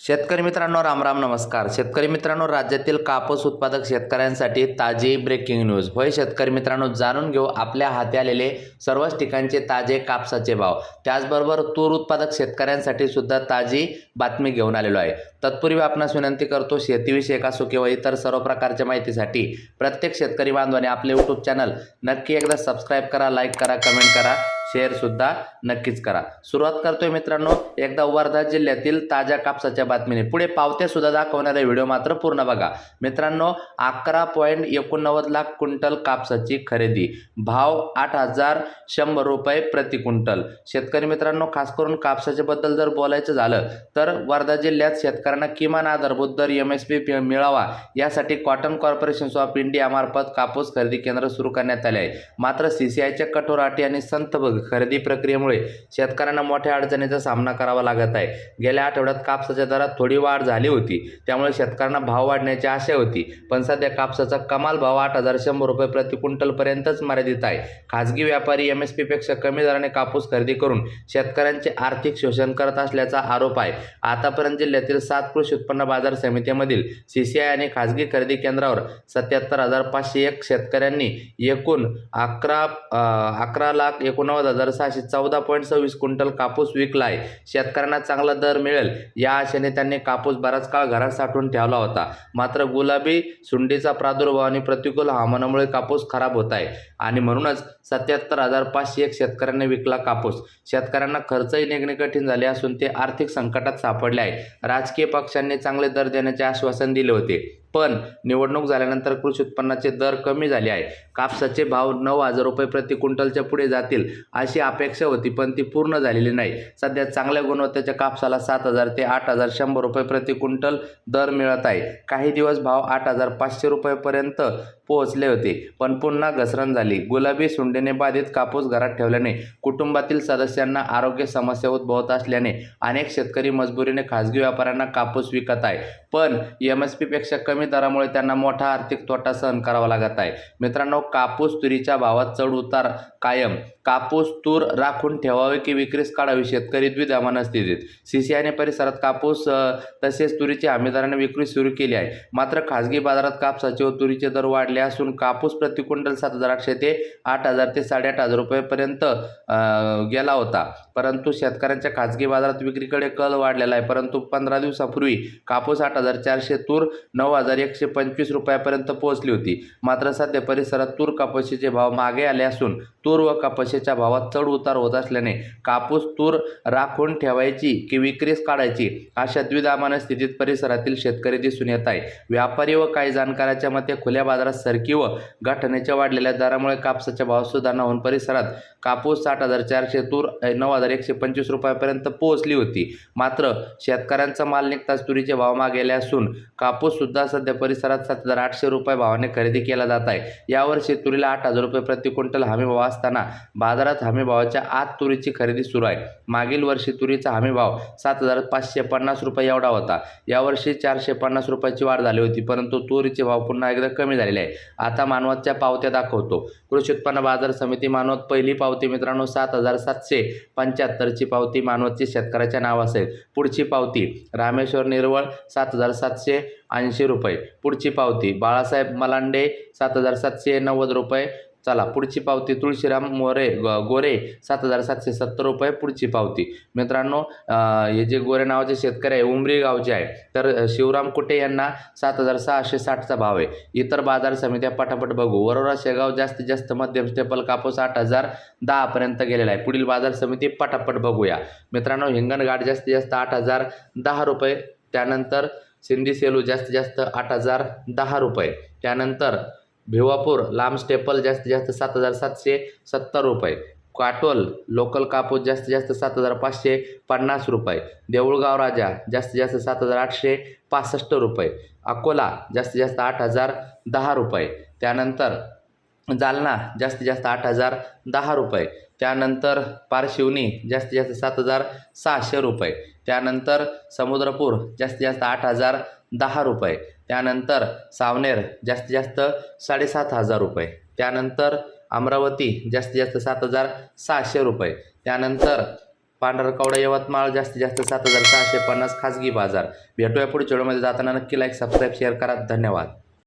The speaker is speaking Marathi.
शेतकरी मित्रांनो राम राम नमस्कार. शेतकरी मित्रांनो राज्यातील कापूस उत्पादक शेतकऱ्यांसाठी ताजी ब्रेकिंग न्यूज होय शेतकरी मित्रांनो जाणून घेऊ आपल्या हाती आलेले सर्वच ठिकाणचे ताजे कापसाचे भाव. त्याचबरोबर तूर उत्पादक शेतकऱ्यांसाठी सुद्धा ताजी बातमी घेऊन आलेलो आहे. तत्पूर्वी आपणास विनंती करतो शेतीविषयक असो किंवा इतर सर्व प्रकारच्या माहितीसाठी प्रत्येक शेतकरी बांधवाने आपले यूट्यूब चॅनल नक्की एकदा सबस्क्राईब करा लाईक करा कमेंट करा. शेअर सुद्धा नक्कीच करा. सुरुवात करतोय मित्रांनो एकदा वर्धा जिल्ह्यातील ताज्या कापसाच्या बातमीने. पुढे पावत्यासुद्धा सुद्धा दाखवणारा व्हिडिओ मात्र पूर्ण बघा. मित्रांनो अकरा पॉईंट एकोणनव्वद लाख क्विंटल कापसाची खरेदी. भाव आठ हजार शंभर रुपये प्रति क्विंटल. शेतकरी मित्रांनो खास करून कापसाच्या बद्दल जर बोलायचं झालं तर वर्धा जिल्ह्यात शेतकऱ्यांना किमान आधारभूत दर एम एस पी मिळावा. यासाठी कॉटन कॉर्पोरेशन ऑफ इंडिया मार्फत कापूस खरेदी केंद्र सुरू करण्यात आले आहे. मात्र सी सी आयच्या कठोर अटी आणि संत खरेदी प्रक्रियेमुळे शेतकऱ्यांना मोठ्या अडचणीचा सामना करावा लागत आहे. गेल्या आठवड्यात कापसाच्या दरात थोडी वाढ झाली होती. त्यामुळे शेतकऱ्यांना भाव वाढण्याची आशा होती. पण सध्या कापसाचा कमाल भाव आठ हजार शंभर रुपये प्रति क्विंटलपर्यंतच मर्यादित आहे. खाजगी व्यापारी एम एस पीपेक्षा कमी दराने कापूस खरेदी करून शेतकऱ्यांचे आर्थिक शोषण करत असल्याचा आरोप आहे. आतापर्यंत जिल्ह्यातील सात कृषी उत्पन्न बाजार समितीमधील सी सी आय आणि खाजगी खरेदी केंद्रावर सत्याहत्तर हजार पाचशे एक शेतकऱ्यांनी एकूण अकरा अकरा लाख एकोणनव्वद हजार सहाशे चौदा पॉईंट सव्वीस क्विंटल कापूस विकला आहे शेतकऱ्यांना चांगला दर मिळेल. या आशेने त्यांनी कापूस बराच काळ घरात साठवून ठेवला होता. मात्र गुलाबी सुंडीचा प्रादुर्भाव आणि प्रतिकूल हवामानामुळे कापूस खराब होत आहे आणि म्हणूनच सत्याहत्तर हजार पाचशे एक शेतकऱ्यांनी विकला कापूस. शेतकऱ्यांना खर्चही निघणे कठीण झाले असून ते आर्थिक संकटात सापडले आहे राजकीय पक्षांनी चांगले दर देण्याचे आश्वासन दिले होते. पण निवडणूक झाल्यानंतर कृषी उत्पन्नाचे दर कमी झाले आहे. कापसाचे भाव नऊ हजार रुपये प्रति क्विंटलच्या पुढे जातील अशी अपेक्षा होती पण ती पूर्ण झालेली नाही. सध्या चांगल्या गुणवत्तेच्या कापसाला सात हजार ते आठ हजार शंभर रुपये प्रति क्विंटल दर मिळत आहे. काही दिवस भाव आठ हजार पाचशे रुपयेपर्यंत पोहोचले होते पण पुन्हा घसरण झाली. गुलाबी सुंडीने बाधित कापूस घरात ठेवल्याने कुटुंबातील सदस्यांना आरोग्य समस्या उद्भवत असल्याने अनेक शेतकरी मजबुरीने खाजगी व्यापाऱ्यांना कापूस विकत आहे. पण एम एस पीपेक्षा कमी कमी दरामुळे त्यांना मोठा आर्थिक तोटा सहन करावा लागत आहे. मित्रांनो कापूस तुरीच्या भावात चढ उतार कायम. कापूस तूर राखून ठेवावे की विक्रीस काढावी शेतकरी द्विधामान स्थितीत. सीसीआयने परिसरात कापूस तसेच तुरीची हमीदराने विक्री सुरू केली आहे. मात्र खाजगी बाजारात कापसाचे व तुरीचे दर वाढले असून कापूस प्रति क्विंटल सात हजार आठशे ते आठ हजार ते साडेआठ हजार रुपयेपर्यंत गेला होता. परंतु शेतकऱ्यांच्या खाजगी बाजारात विक्रीकडे कल वाढलेला आहे. परंतु पंधरा दिवसापूर्वी कापूस आठ हजार चारशे तूर नऊ हजार एकशे पंचवीस रुपयापर्यंत पोहोचली होती. मात्र सध्या परिसरात तूर कापशीचे भाव मागे आले असून तूर व कापशीच्या भावात चढ उतार होत असल्याने कापूस तूर राखून ठेवायची की विक्रीस काढायची अशा द्विधामान स्थितीत परिसरातील शेतकरी दिसून येत आहे. व्यापारी व काही जाणकाराच्या मते खुल्या बाजारात सरकी व घटनेच्या वाढलेल्या दरामुळे कापसाच्या भाव सुधारणा होऊन परिसरात कापूस साठ हजार चारशे तूर नऊ हजार एकशे पंचवीस रुपयापर्यंत पोहोचली होती. मात्र शेतकऱ्यांचा माल निघताच तुरीचे भाव मागेले असून कापूस सुद्धा सध्या परिसरात सात हजार आठशे रुपये भावाने खरेदी केला जात आहे. यावर्षी तुरीला आठ हजार रुपये प्रति क्विंटल हमी भाव असताना बाजारात हमी भावाच्या आत तुरीची खरेदी सुरू आहे. मागील वर्षी तुरीचा हमी भाव सात हजार पाचशे पन्नास रुपये एवढा होता. यावर्षी चारशे पन्नास रुपयाची वाढ झाली होती परंतु तुरीचे भाव पुन्हा एकदा कमी झालेले आहे. आता मानवतच्या पावत्या दाखवतो. कृषी उत्पन्न बाजार समिती मानवत पहिली पावती मित्रांनो सात हजार सातशे पंच्याहत्तरची पावती मानवतची शेतकऱ्याच्या नाव असेल पुढची पावती रामेश्वर निर्वळ सात हजार सातशे ऐंशी रुपये. पुढची पावती बाळासाहेब मलांडे सात हजार सातशे नव्वद रुपये. चला पुढची पावती तुळशीराम मोरे ग- गोरे सात हजार सातशे सत्तर रुपये पुढची पावती. मित्रांनो हे जे गोरे नावाचे शेतकरी आहे उमरी गावचे आहे तर शिवराम कुटे यांना सात हजार सहाशे साठचा भाव आहे. इतर बाजार समित्या पटापट बघू. वरोरा शेगाव जास्तीत जास्त मध्यम स्टेपल कापूस आठ हजार दहापर्यंत गेलेला आहे. पुढील बाजार समिती पटापट बघूया. मित्रांनो हिंगणघाट जास्तीत जास्त आठ हजार दहा रुपये. त्यानंतर सिंधी सेलू जास्तीत जास्त आठ हजार दहा रुपये. त्यानंतर भिवापूर लांब स्टेपल जास्तीत जास्त सात हजार सातशे सत्तर रुपये. काटोल लोकल कापूस जास्तीत जास्त सात हजार पाचशे पन्नास रुपये. देऊळगाव राजा जास्तीत जास्त सात हजार आठशे पासष्ट रुपये. अकोला जास्तीत जास्त आठ हजार दहा रुपये. त्यानंतर जालना जास्तीत जास्त आठ हजार दहा रुपये. त्यानंतर पारशिवनी जास्तीत जास्त सात हजार सहाशे रुपये. त्यानंतर समुद्रपूर जास्तीत जास्त आठ हजार दहा रुपये. त्यानंतर सावनेर जास्तीत जास्त साडेसात हजार रुपये. त्यानंतर अमरावती जास्तीत जास्त सात हजार सहाशे रुपये. त्यानंतर पांढरकवडा यवतमाळ जास्तीत जास्त सात हजार सहाशे पन्नास खाजगी बाजार. भेटूया पुढच्या व्हिडिओमध्ये. जाताना नक्की लाईक सबस्क्राईब शेअर करा. धन्यवाद.